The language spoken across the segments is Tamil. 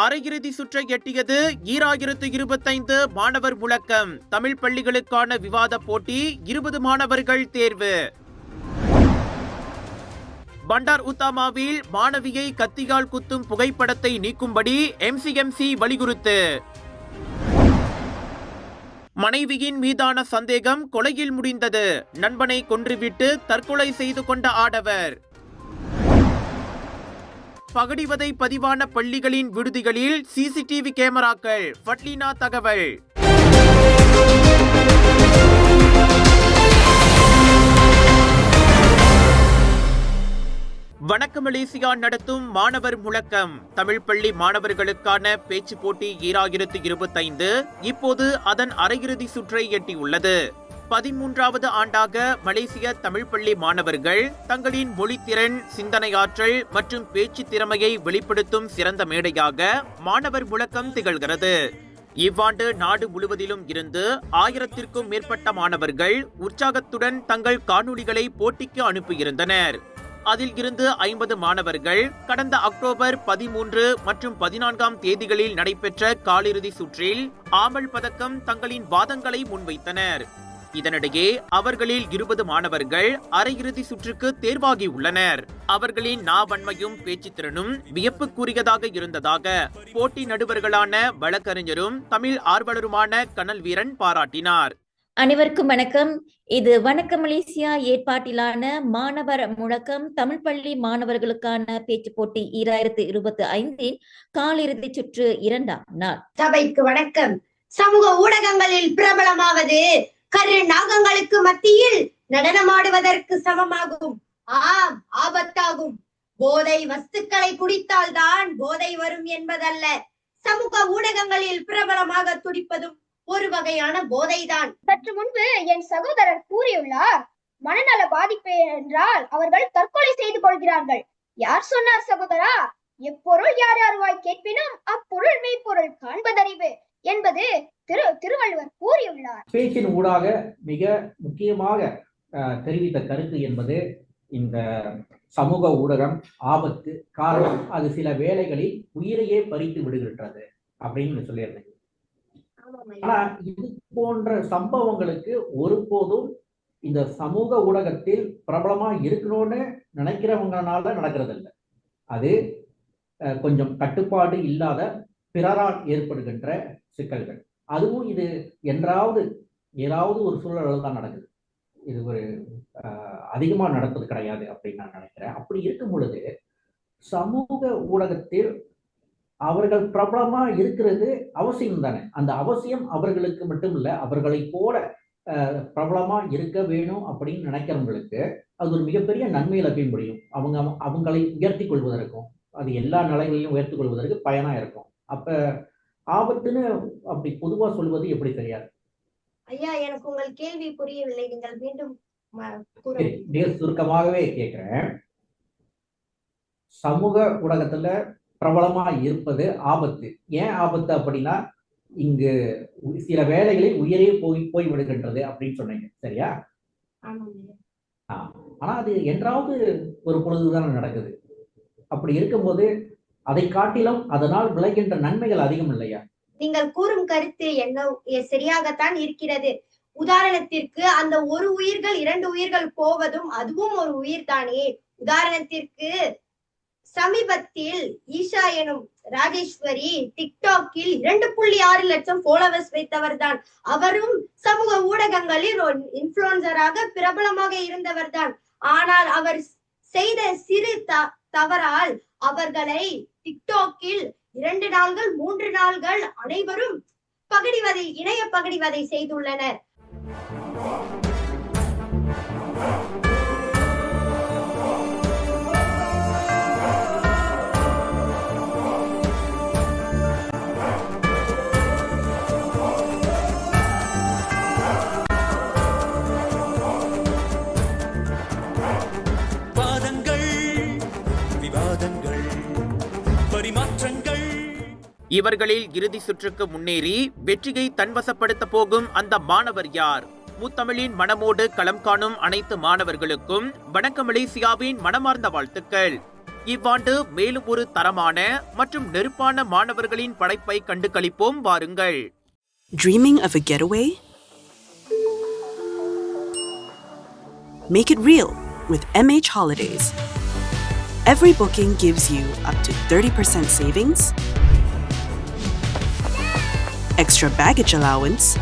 அரையிறுதி சுற்றை எட்டியது ஈராயிரத்து இருபத்தைந்து மாணவர் முழக்கம். தமிழ் பள்ளிகளுக்கான விவாத போட்டி இருபது மாணவர்கள் தேர்வு. பண்டார் உத்தாமாவில் மாணவியை கத்தியால் குத்தும் புகைப்படத்தை நீக்கும்படி எம்சிஎம்சி வலியுறுத்து. மனைவியின் மீதான சந்தேகம் கொலையில் முடிந்தது. நண்பனை கொன்றுவிட்டு தற்கொலை செய்து கொண்ட ஆடவர். பகடிவதை பதிவான பள்ளிகளின் விடுதிகளில் சிசிடிவி கேமராக்கள். ஃபட்லினா தகவல். வணக்கம் மலேசியா நடத்தும் மாணவர் முழக்கம். தமிழ் பள்ளி மாணவர்களுக்கான பேச்சு போட்டி ஈராயிரத்து இருபத்தைந்து. இப்போது அதன் அரையிறுதி சுற்றை எட்டியுள்ளது. பதிமூன்றாவது ஆண்டாக மலேசிய தமிழ் பள்ளி மாணவர்கள் தங்களின் மொழித்திறன் சிந்தனையாற்றல் மற்றும் பேச்சு திறமையை வெளிப்படுத்தும் சிறந்த மேடையாக மாணவர் முழக்கம் திகழ்கிறது. இவ்வாண்டு நாடு முழுவதிலும் இருந்து ஆயிரத்திற்கும் மேற்பட்ட மாணவர்கள் உற்சாகத்துடன் தங்கள் காணொளிகளை போட்டிக்கு அனுப்பியிருந்தனர். அதில் இருந்து ஐம்பது மாணவர்கள் கடந்த அக்டோபர் பதிமூன்று மற்றும் பதினான்காம் தேதிகளில் நடைபெற்ற காலிறுதி சுற்றில் ஆமல் பதக்கம் தங்களின் வாதங்களை முன்வைத்தனர். இதனிடையே அவர்களில் இருபது மாணவர்கள் அரையிறுதி சுற்றுக்கு தேர்வாகி உள்ளனர். அவர்களின் நாவன்மையும் பேச்சுத்திறனும் வியப்புக்குரியதாக இருந்ததாக போட்டி நடுவர்களான வழக்கறிஞரும் தமிழ் ஆர்வலருமான கனல் வீரன் பாராட்டினார். அனைவருக்கும் வணக்கம். இது வணக்க மலேசியா ஏற்பாட்டிலான மாணவர் முழக்கம் தமிழ் பள்ளி மாணவர்களுக்கான பேச்சு போட்டி ஈராயிரத்து இருபத்தி ஐந்தின் காலிறுதி சுற்று இரண்டாம் நாள். சபைக்கு வணக்கம். சமூக ஊடகங்களில் பிரபலமாவது கரு நாகங்களுக்கு மத்தியில் நடனமாடுவதற்கு சமமாகும். ஆம் ஆபத்தாகும். போதை வஸ்துக்களை குடித்தால் தான் போதை வரும் என்பதல்ல. சமூக ஊடகங்களில் பிரபலமாக துடிப்பதும் ஒரு வகையான போதைதான். சற்று முன்பு என் சகோதரர் கூறியுள்ளார் மனநல பாதிப்பு என்றால் அவர்கள் தற்கொலை செய்து கொள்கிறார்கள். யார் சொன்னார் சகோதரா? எப்பொருள் யார் யாருவாய் கேட்பினும் அப்பொருள் மெய்ப்பொருள் காண்பதறிவு என்பது திரு திருவள்ளுவர் கூறியுள்ளார். பேச்சின் ஊடாக மிக முக்கியமாக தெரிவித்த கருத்து என்பது இந்த சமூக ஊடகம் ஆபத்து காரணம் அது சில வேளைகளில் உயிரையே பறித்து விடுகின்றது அப்படின்னு சொல்லியிருந்தேன். ஆனா இது போன்ற சம்பவங்களுக்கு ஒருபோதும் இந்த சமூக ஊடகத்தில் பிரபலமா இருக்கணும்னு நினைக்கிறவங்கனால நடக்கிறது இல்லை அது கொஞ்சம் கட்டுப்பாடு இல்லாத பிறரால் ஏற்படுகின்ற சிக்கல்கள். அதுவும் இது என்றாவது ஏதாவது ஒரு சூழலில் தான் நடக்குது. இது ஒரு அதிகமாக நடப்பது கிடையாது அப்படின்னு நான் நினைக்கிறேன். அப்படி இருக்கும் பொழுது சமூக ஊடகத்தில் அவர்கள் பிரபலமா இருக்கிறது அவசியம் தானே? அந்த அவசியம் அவர்களுக்கு மட்டும் இல்லை அவர்களை போல பிரபலமா இருக்க வேணும் அப்படின்னு நினைக்கிறவங்களுக்கு அது ஒரு மிகப்பெரிய நன்மை போய் முடியும். அவங்க அவங்களை உயர்த்தி கொள்வதற்கும் அது எல்லா நிலைகளிலும் உயர்த்தி கொள்வதற்கு பயனா இருக்கும். அப்ப ஆபத்துன்னு அப்படி பொதுவா சொல்வது எப்படி தெரியாது? ஐயா எனக்கு உங்கள் கேள்வி புரியவில்லை. நீங்கள் மீண்டும். மிக சுருக்கமாகவே கேட்கிறேன். சமூக ஊடகத்துல பிரபலமா இருப்பது ஆபத்து. ஏன் ஆபத்து அப்படின்னா இங்கு சில வேலைகளில் உயிரே போய் போய் விடுகின்றது அப்படின்னு சொன்னீங்க. சரியா. ஆனா அது என்றாவது ஒரு பொழுதுதானே நடக்குது. அப்படி இருக்கும்போது அதை காட்டிலும் அதனால் விளைகின்ற நன்மைகள் அதிகம் இல்லையா? நீங்கள் கூறும் கருத்து என்ன? சரியாகத்தான் இருக்கிறது. உதாரணத்திற்கு அந்த ஒரு உயிர்கள் இரண்டு உயிர்கள் போவதும் அதுவும் ஒரு உயிர் தானே உதாரணத்திற்கு சமீபத்தில் ஈஷா எனும் ராஜேஸ்வரி டிக்டாக்கில் இரண்டு புள்ளி ஆறு லட்சம் ஃபாலோவர்ஸ் வைத்தவர் தான் அவரும் சமூக ஊடகங்களில் இன்ஃபுளுசராக பிரபலமாக இருந்தவர் தான் ஆனால் அவர் செய்த சிறு த- தவறால் அவர்களை டிக்டாக்கில் இரண்டு நாள்கள் மூன்று நாள்கள் அனைவரும் பகடிவதை இணைய பகடிவதை செய்துள்ளனர். இவர்களில் இறுதி சுற்றுக்கு முன்னேறி வெற்றியை தன்வசப்படுத்த போகும் அந்த மாணவர் யார் முத்தமிழின் மனமோடு களம் காணும் அனைத்து மாணவர்களுக்கும் வணக்க மலேசியாவின் மனமார்ந்த வாழ்த்துக்கள் இவ்வாண்டு மேலும் ஒரு தரமான மற்றும் நெருப்பான மாணவர்களின் படைப்பை கண்டு களிப்போம் வாருங்கள் Dreaming of a getaway? Make it real with MH Holidays. Every booking gives you up to 30% savings, extra baggage allowance,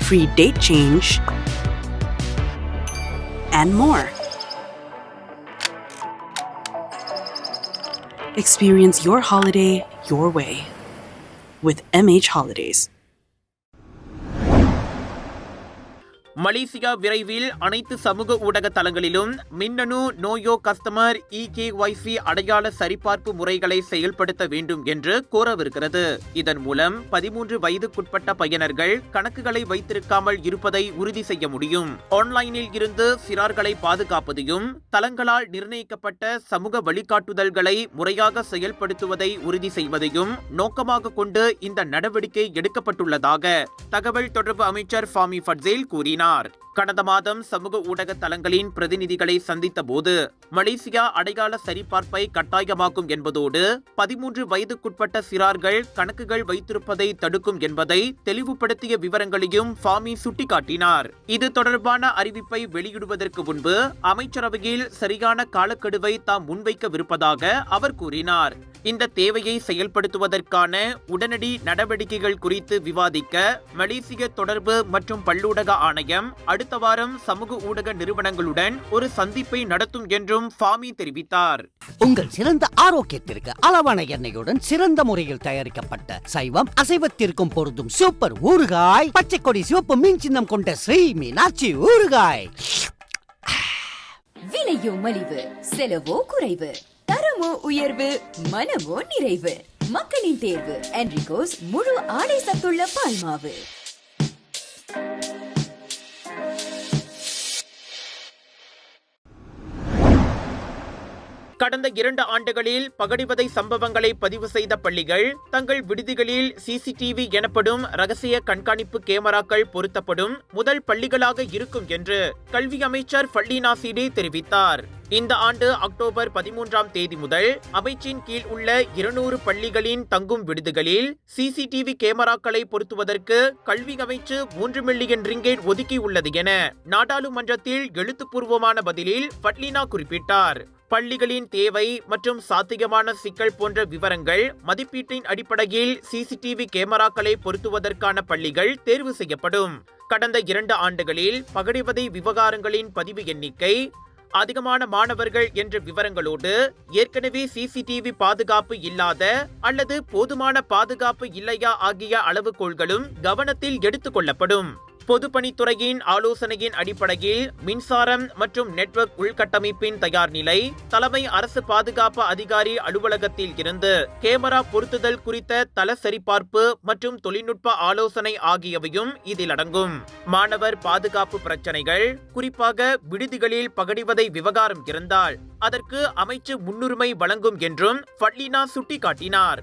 free date change, and more. Experience your holiday your way with MH Holidays. Malaysia விரைவில் அனைத்து சமூக ஊடக தளங்களிலும் மின்னணு நோயோ கஸ்டமர் இகேஒய்சி அடையாள சரிபார்ப்பு முறைகளை செயல்படுத்த வேண்டும் என்று கோரவிருக்கிறது இதன் மூலம் பதிமூன்று வயதுக்குட்பட்ட பயனர்கள் கணக்குகளை வைத்திருக்காமல் இருப்பதை உறுதி செய்ய முடியும். ஆன்லைனில் இருந்து சிறார்களை பாதுகாப்பதையும் தளங்களால் நிர்ணயிக்கப்பட்ட சமூக வழிகாட்டுதல்களை முறையாக செயல்படுத்துவதை உறுதி செய்வதையும் நோக்கமாக கொண்டு இந்த நடவடிக்கை எடுக்கப்பட்டுள்ளதாக தகவல் தொடர்பு அமைச்சர் ஃபாமி ஃபட்சேல் கூறினார். கடந்த மாதம் சமூக ஊடக தளங்களின் பிரதிநிதிகளை சந்தித்த போது மலேசியா அடையாள சரிபார்ப்பை கட்டாயமாக்கும் என்பதோடு பதிமூன்று வயதுக்குட்பட்ட சிறார்கள் கணக்குகள் வைத்திருப்பதை தடுக்கும் என்பதை தெளிவுபடுத்திய விவரங்களையும் ஃபாமி சுட்டிக்காட்டினார். இது தொடர்பான அறிவிப்பை வெளியிடுவதற்கு முன்பு அமைச்சரவையில் சரியான காலக்கெடுவை தாம் முன்வைக்கவிருப்பதாக அவர் கூறினார். இந்த தேவையை செயல்படுத்துவதற்கான உடனடி நடவடிக்கைகள் குறித்து விவாதிக்க மலேசிய தொடர்பு மற்றும் பல்லூடக ஆணையம் அடுத்த வாரம் சமூக ஊடக நிறுவனங்களுடன் ஒரு சந்திப்பை நடத்தும் என்றும் ஃபாமி தெரிவித்தார். உங்கள் சிறந்த ஆரோக்கியத்திற்கு அளவான எண்ணெயுடன் சிறந்த முறையில் தயாரிக்கப்பட்ட சைவம் அசைவத்திற்கும் பொருந்தும் சூப்பர் ஊறுகாய் பச்சை கொடி சிவப்பு மீன் சின்னம் கொண்ட ஸ்ரீ மீனாட்சி ஊறுகாய். விலையோ மலிவு செலவோ குறைவு. தரமோ உயர்வு மனமோ நிறைவு. மக்களின் தேர்வு என்ரிகோஸ் முழு ஆடை சத்துள்ள பால்மாவு. கடந்த இரண்டு ஆண்டுகளில் பகடிவதை சம்பவங்களை பதிவு செய்த பள்ளிகள் தங்கள் விடுதிகளில் சிசிடிவி எனப்படும் ரகசிய கண்காணிப்பு கேமராக்கள் பொருத்தப்படும் முதல் பள்ளிகளாக இருக்கும் என்று கல்வி அமைச்சர் ஃபல்லீனா சீடே தெரிவித்தார். இந்த ஆண்டு அக்டோபர் பதிமூன்றாம் தேதி முதல் அமைச்சின் கீழ் உள்ள இருநூறு பள்ளிகளின் தங்கும் விடுதிகளில் சிசிடிவி கேமராக்களை பொருத்துவதற்கு கல்வி அமைச்சு மூன்று மில்லியன் ரிங்கேட் ஒதுக்கியுள்ளது என நாடாளுமன்றத்தில் எழுத்துப்பூர்வமான பதிலில் பட்லினா குறிப்பிட்டார். பள்ளிகளின் தேவை மற்றும் சாத்தியமான சிக்கல் போன்ற விவரங்கள் மதிப்பீட்டின் அடிப்படையில் சிசிடிவி கேமராக்களை பொருத்துவதற்கான பள்ளிகள் தேர்வு செய்யப்படும். கடந்த இரண்டு ஆண்டுகளில் பகடிவதை விவகாரங்களின் பதிவு எண்ணிக்கை அதிகமான மாணவர்கள் என்ற விவரங்களோடு ஏற்கனவே சிசிடிவி பாதுகாப்பு இல்லாத அல்லது போதுமான பாதுகாப்பு இல்லையா ஆகிய அளவுகோள்களும் கவனத்தில் எடுத்துக் கொள்ளப்படும். பொதுப்பணித்துறையின் ஆலோசனையின் அடிப்படையில் மின்சாரம் மற்றும் நெட்வொர்க் உள்கட்டமைப்பின் தயார் நிலை தலைமை அரசு பாதுகாப்பு அதிகாரி அலுவலகத்தில் இருந்து கேமரா பொருத்துதல் குறித்த தல சரிபார்ப்பு மற்றும் தொழில்நுட்ப ஆலோசனை ஆகியவையும் இதில் அடங்கும். மாணவர் பாதுகாப்பு பிரச்சனைகள் குறிப்பாக விடுதிகளில் பகடிவதை விவகாரம் இருந்தால் அதற்கு அமைச்சு முன்னுரிமை வழங்கும் என்றும் ஃபட்லினா சுட்டிக்காட்டினார்.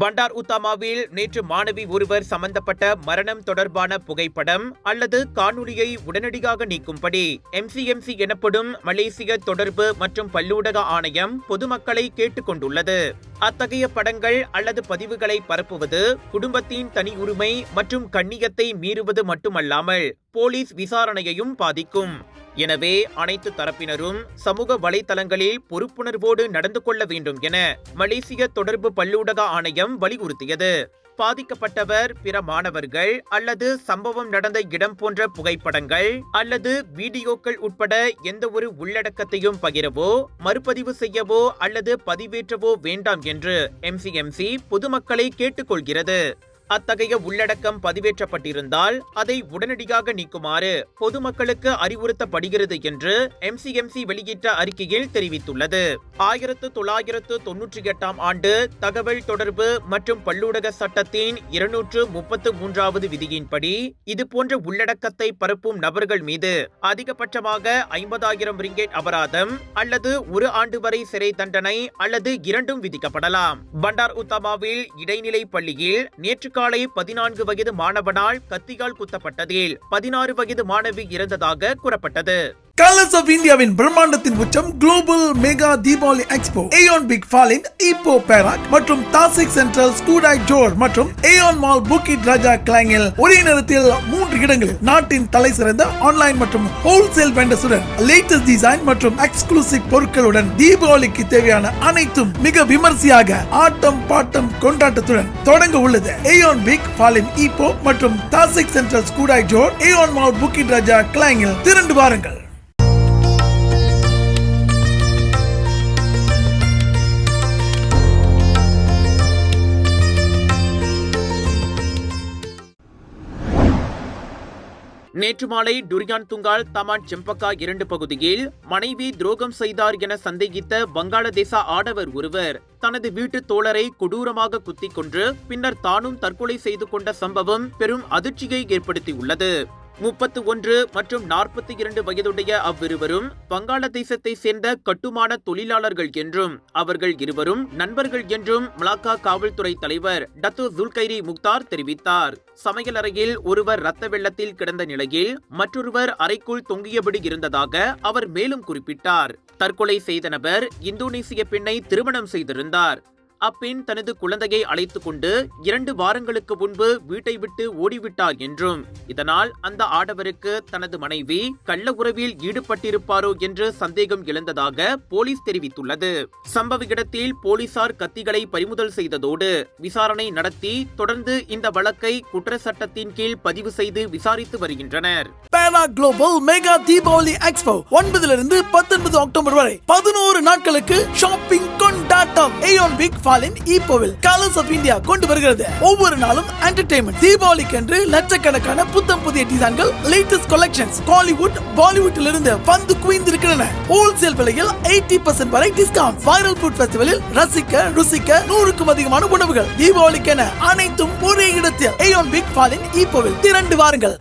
பண்டார் உத்தாமாவில் நேற்று மாணவி ஒருவர் சம்பந்தப்பட்ட மரணம் தொடர்பான புகைப்படம் அல்லது காணொலியை உடனடியாக நீக்கும்படி எம்சிஎம்சி எனப்படும் மலேசிய தொடர்பு மற்றும் பல்லூடக ஆணையம் பொதுமக்களை கேட்டுக்கொண்டுள்ளது. அத்தகைய படங்கள் அல்லது பதிவுகளை பரப்புவது குடும்பத்தின் தனி உரிமை மற்றும் கண்ணியத்தை மீறுவது மட்டுமல்லாமல் போலீஸ் விசாரணையையும் பாதிக்கும். எனவே அனைத்து தரப்பினரும் சமூக வலைதளங்களில் பொறுப்புணர்வோடு நடந்து கொள்ள வேண்டும் என மலேசிய தொடர்பு பல்லூடக ஆணையம் வலியுறுத்தியது. பாதிக்கப்பட்டவர் பிற மாணவர்கள் அல்லது சம்பவம் நடந்த இடம் போன்ற புகைப்படங்கள் அல்லது வீடியோக்கள் உட்பட எந்த ஒரு உள்ளடக்கத்தையும் பகிரவோ மறுபதிவு செய்யவோ அல்லது பதிவேற்றவோ வேண்டாம் என்று எம்சிஎம்சி பொதுமக்களை கேட்டுக்கொள்கிறது. அத்தகைய உள்ளடக்கம் பதிவேற்றப்பட்டிருந்தால் அதை உடனடியாக நீக்குமாறு பொதுமக்களுக்கு அறிவுறுத்தப்படுகிறது என்று எம்சிஎம்சி வெளியிட்ட அறிக்கையில் தெரிவித்துள்ளது. ஆயிரத்து தொள்ளாயிரத்து தொன்னூற்றி எட்டாம் ஆண்டு தகவல் தொடர்பு மற்றும் பல்லூடக சட்டத்தின் இருநூற்று முப்பத்து மூன்றாவது விதியின்படி இதுபோன்ற உள்ளடக்கத்தை பரப்பும் நபர்கள் மீது அதிகபட்சமாக ஐம்பதாயிரம் ரிங்கெட் அபராதம் அல்லது ஒரு ஆண்டு வரை சிறை தண்டனை அல்லது இரண்டும் விதிக்கப்படலாம். பண்டார் உத்தமாவில் இடைநிலை பள்ளியில் நேற்று காலை பதினான்கு வயது மாணவனால் கத்தியால் குத்தப்பட்டதில் பதினாறு வயது மாணவி இறந்ததாக கூறப்பட்டது. கலர்ஸ் ஆஃப் இந்தியாவின் பிரம்மாண்டத்தின் உச்சம் global mega Deepavali expo Aeon big fallen இப்போ பேராக் மற்றும் தாசிக் சென்ட்ரல் ஸ்கூடாய் ஜோர் மற்றும் ஏயோன் மால் புக்கிட் ராஜா கிளாங்கில் ஒரே நேரத்தில் மூன்று இடங்களில் நாட்டின் தலை சிறந்த ஆன்லைன் மற்றும் ஹோல்சேல் வெண்டர்ஸுடன் லேட்டஸ்ட் டிசைன் மற்றும் எக்ஸ்க்ளூசிவ் பொருட்களுடன் தீபாவளிக்கு தேவையான அனைத்தும் மிக விமர்சையாக ஆட்டம் பாட்டம் கொண்டாட்டத்துடன் தொடங்க உள்ளது. ஏயோன் பிக் ஃபாலின் இப்போ மற்றும் Tasik Central Skudai Johor AEON mall Bukit Raja கிளாங்கில் திரண்டு வாருங்கள். நேற்று மாலை டுரியான் துங்கால் தமான் செம்பக்கா இரண்டு பகுதியில் மனைவி துரோகம் செய்தார் என சந்தேகித்த வங்காளதேச ஆடவர் ஒருவர் தனது வீட்டு தோழரை கொடூரமாக குத்திக் கொன்று பின்னர் தானும் தற்கொலை செய்து கொண்ட சம்பவம் பெரும் அதிர்ச்சியை ஏற்படுத்தியுள்ளது. முப்பத்து ஒன்று மற்றும் நாற்பத்தி இரண்டு வயதுடைய அவ்விருவரும் வங்காளதேசத்தை சேர்ந்த கட்டுமான தொழிலாளர்கள் என்றும் அவர்கள் இருவரும் நண்பர்கள் என்றும் மலாக்கா காவல்துறை தலைவர் டத்து ஜுல்கைரி முக்தார் தெரிவித்தார். சமையலறையில் ஒருவர் ரத்த வெள்ளத்தில் கிடந்த நிலையில் மற்றொருவர் அறைக்குள் தொங்கியபடி இருந்ததாக அவர் மேலும் குறிப்பிட்டார். தற்கொலை செய்த நபர் இந்தோனேசிய பெண்ணை திருமணம் செய்திருந்தார். அப்பெண் தனது குழந்தையை அழைத்துக் கொண்டு இரண்டு வாரங்களுக்கு முன்பு வீட்டை விட்டு ஓடிவிட்டார் என்றும் இதனால் அந்த ஆடவருக்கு தனது மனைவி கள்ள உறவில் ஈடுபட்டிருப்பாரோ என்று சந்தேகம் எழுந்ததாக போலீஸ் தெரிவித்துள்ளது. சம்பவ இடத்தில் போலீசார் கத்திகளை பறிமுதல் செய்ததோடு விசாரணை நடத்தி தொடர்ந்து இந்த வழக்கை குற்ற சட்டத்தின் கீழ் பதிவு செய்து விசாரித்து வருகின்றனர். பேனா குளோபல் மெகா தீபாவளி எக்ஸ்போ ஒன்பதிலிருந்து பத்தொன்பது அக்டோபர் வரை பதினோரு நாட்களுக்கு ஷாப்பிங் கொண்டாட்டம் ஏயோன் பிக் ஃபாலின் ஈப்போவில் கலர்ஸ் ஆஃப் இந்தியா கொண்டு வருகிறது. ஒவ்வொரு நாளும் என்டர்டைன்மெண்ட் தீபாவளிக்கு என்று லட்சக்கணக்கான புத்தம் புதிய டிசைன்கள் லேட்டஸ்ட் கலெக்ஷன்ஸ் காலிவுட் பாலிவுட்டில் இருந்து வந்து குவிந்திருக்கின்றன. ஹோல்சேல் விலையில் எயிட்டி பர்சன்ட் வரை டிஸ்கவுண்ட் வைரல் ஃபுட் ஃபெஸ்டிவலில் ரசிக்க ருசிக்க நூறுக்கும் அதிகமான உணவுகள். தீபாவளிக்கென அனைத்தும் ஒரே இடத்தில். ஏயோன் பிக் ஃபாலின் ஈப்போவில் திரண்டு வாருங்கள்.